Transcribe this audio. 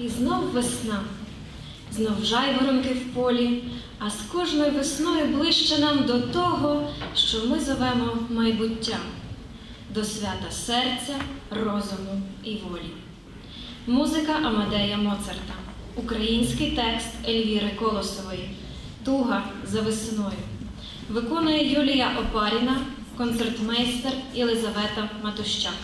І знов весна, знов жайворонки в полі, а з кожною весною ближче нам до того, що ми зовемо майбуття, до свята серця, розуму і волі. Музика Амадея Моцарта, український текст Ельвіри Колосової, Туга за весною. Виконує Юлія Опаріна, концертмейстер Єлизавета Матущак.